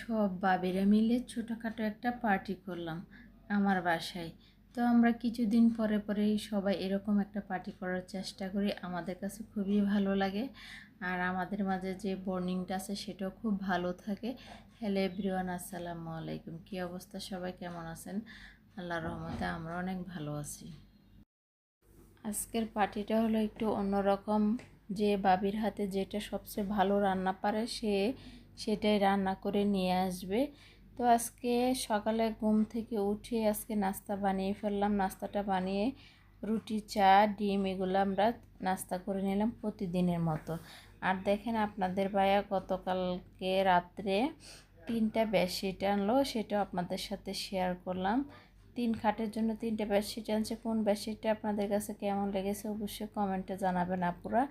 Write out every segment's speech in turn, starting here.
সব বাবিরা মিলে ছোটোখাটো একটা পার্টি করলাম আমার বাসায়। তো আমরা কিছুদিন পরে পরেই সবাই এরকম একটা পার্টি করার চেষ্টা করি, আমাদের কাছে খুবই ভালো লাগে। আর আমাদের মাঝে যে বর্নিংটা আছে সেটাও খুব ভালো থাকে। হ্যালো এভরিওয়ান আসসালামু আলাইকুম। কী অবস্থা? সবাই কেমন আছেন? আল্লাহ রহমতে আমরা অনেক ভালো আছি। আজকের পার্টিটা হলো একটু অন্যরকম। যে বাবির হাতে যেটা সবচেয়ে ভালো রান্না পারে সে সেটাই রান্না করে নিয়ে আসবে। তো আজকে সকালে ঘুম থেকে উঠে আজকে নাস্তা বানিয়ে ফেললাম। নাস্তাটা বানিয়ে রুটি, চা, ডিম এগুলো আমরা নাস্তা করে নিলাম প্রতিদিনের মতো। আর দেখেন আপনাদের ভাইয়া গতকালকে রাত্রে তিনটা বেডশিট আনলো, সেটাও আপনাদের সাথে শেয়ার করলাম। তিন খাটের জন্য তিনটে বেডশিট আনছে, কোন বেডশিটটা আপনাদের কাছে কেমন লেগেছে অবশ্যই কমেন্টে জানাবেন আপুরা।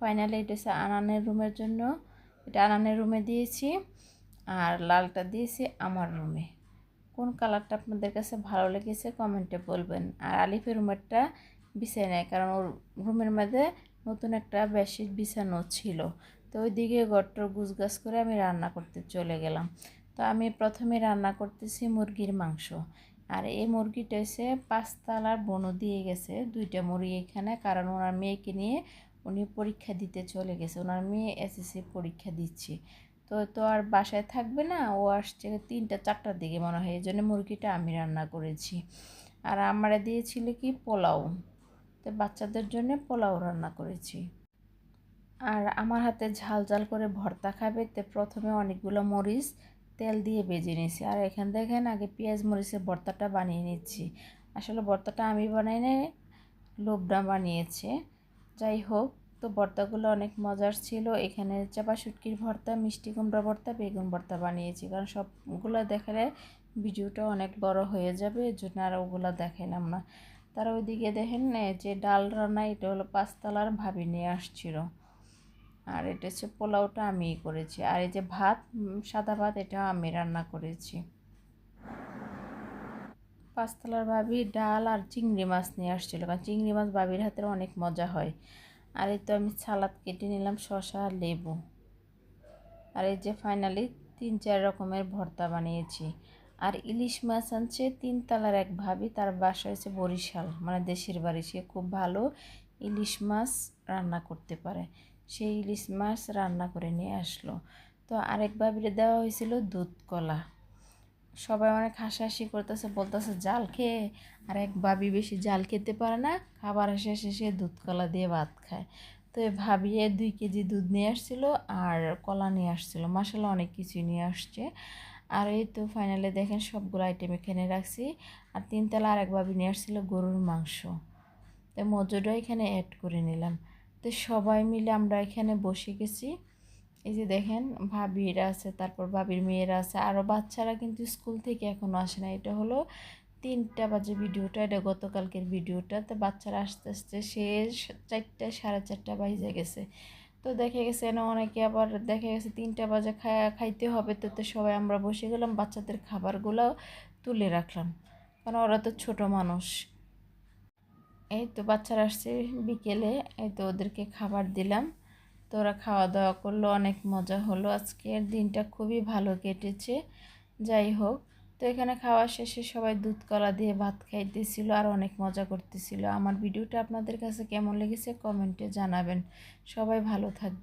ফাইনালি এটা হচ্ছে আনানের রুমের জন্য এটা আনানের রুমে দিয়েছি আর লালটা দিয়েছি আমার রুমে কোন কালারটা আপনাদের কাছে ভালো লেগেছে কমেন্টে বলবেন। আর আলিফের রুমেরটা বিছাই নেয় কারণ ওর রুমের মধ্যে নতুন একটা বেডশিট বিছানো ছিল। তো ওই দিকে গট্টর গুছগাছ করে আমি রান্না করতে চলে গেলাম। তো আমি প্রথমে রান্না করতেছি মুরগির মাংস। আর এই মুরগিটা এসে পাঁচতলার বনু দিয়ে গেছে, দুইটা মুরগি এখানে, কারণ ওনার মেয়েকে নিয়ে উনি পরীক্ষা দিতে চলে গেছে। ওনার মেয়ে এসএসসি পরীক্ষা দিচ্ছে। তো তো আর বাসায় থাকবে না, ও আসছে তিনটা, চারটার দিকে মনে হয়। এই জন্য মুরগিটা আমি রান্না করেছি। আর আমরা দিয়েছিল কি? পোলাও। তো বাচ্চাদের জন্য পোলাও রান্না করেছি। আর আমার হাতে ঝাল ঝাল করে ভর্তা খাবে। তো প্রথমে অনেকগুলো মরিচ তেল দিয়ে বেজে নিয়েছি। আর এখান দেখেন আগে পেঁয়াজ মরিচের ভর্তাটা বানিয়ে নিচ্ছি। আসলে ভর্তাটা আমি বানাই না লোবডা বানিয়েছে। যাই হোক, তো ভর্তাগুলো অনেক মজার ছিল। এখানে চাপা শুটকির ভর্তা, মিষ্টি কুমড়া ভর্তা, বেগুন ভর্তা বানিয়েছি। কারণ সবগুলো দেখালে ভিডিওটা অনেক বড় হয়ে যাবে এর জন্য আর ওগুলো দেখাইলাম না। তারা ওইদিকে দেখেন যে ডাল রান্না, এটা হলো পাঁচতলার ভাবি নিয়ে আসছিল। আর এটা হচ্ছে পোলাওটা আমি করেছি। আর এই যে ভাত সাদা ভাত, এটা আমি রান্না করেছি। পাঁচতলার ভাবি ডাল আর চিংড়ি মাছ নিয়ে আসছিল, কারণ চিংড়ি মাছ বাবির হাতের অনেক মজা হয়। আর এই তো আমি সালাদ কেটে নিলাম শশা লেবু। আর এই যে ফাইনালি তিন চার রকমের ভর্তা বানিয়েছি। আর ইলিশ মাছ আনছে তিনতলার এক ভাবি, তার বাসা হয়েছে বরিশাল মানে দেশের বাড়ি। সে খুব ভালো ইলিশ মাছ রান্না করতে পারে। সেই ইলিশ মাছ রান্না করে নিয়ে আসলো। তো আরেক ভাবিরে দেওয়া হয়েছিল দুধ কলা সবাই অনেক হাসাহাসি করতেছে, বলতেছে, জাল খেয়ে আর এক ভাবি বেশি জাল খেতে পারে না, খাবার শেষে সে দুধ কলা দিয়ে ভাত খায়। তো ভাবিয়ে দুই কেজি দুধ নিয়ে আসছিল আর কলা নিয়ে আসছিল। মাসালা অনেক কিছু নিয়ে আসছে। আর এই তো ফাইনালে দেখেন সবগুলো আইটেম এখানে রাখছি। আর তিনতলা আরেক ভাবি নিয়ে আসছিল গরুর মাংস। তো মজুরও এখানে অ্যাড করে নিলাম। তো সবাই মিলে আমরা এখানে বসে গেছি। এই যে দেখেন, ভাবিরা আছে, তারপর ভাবির মেয়েরা আছে আরও বাচ্চারা কিন্তু স্কুল থেকে এখনও আসে না। এটা হলো তিনটা বাজে ভিডিওটা, এটা গতকালকের ভিডিওটা। তো বাচ্চারা আস্তে আস্তে শেষ চারটা, সাড়ে চারটা বাজে গেছে। তো দেখে গেছে না, অনেকে আবার দেখে গেছে তিনটা বাজে খাইতে হবে। তো তো সবাই আমরা বসে গেলাম, বাচ্চাদের খাবারগুলো তুলে রাখলাম। কারণ ওরা তো ছোট মানুষ। এই তো বাচ্চারা আসছে বিকেলে, এই তো ওদেরকে খাবার দিলাম। তো ওরা খাওয়া দাওয়া করল, অনেক মজা হলো। আজকের দিনটা খুবই ভালো কেটেছে। যাই হোক, তো এখানে খাওয়া শেষে সবাই দুধ কলা দিয়ে ভাত খাইতেছিল আর অনেক মজা করতেছিল। আমার ভিডিওটা আপনাদের কাছে কেমন লেগেছে কমেন্টে জানাবেন। সবাই ভালো থাকবেন।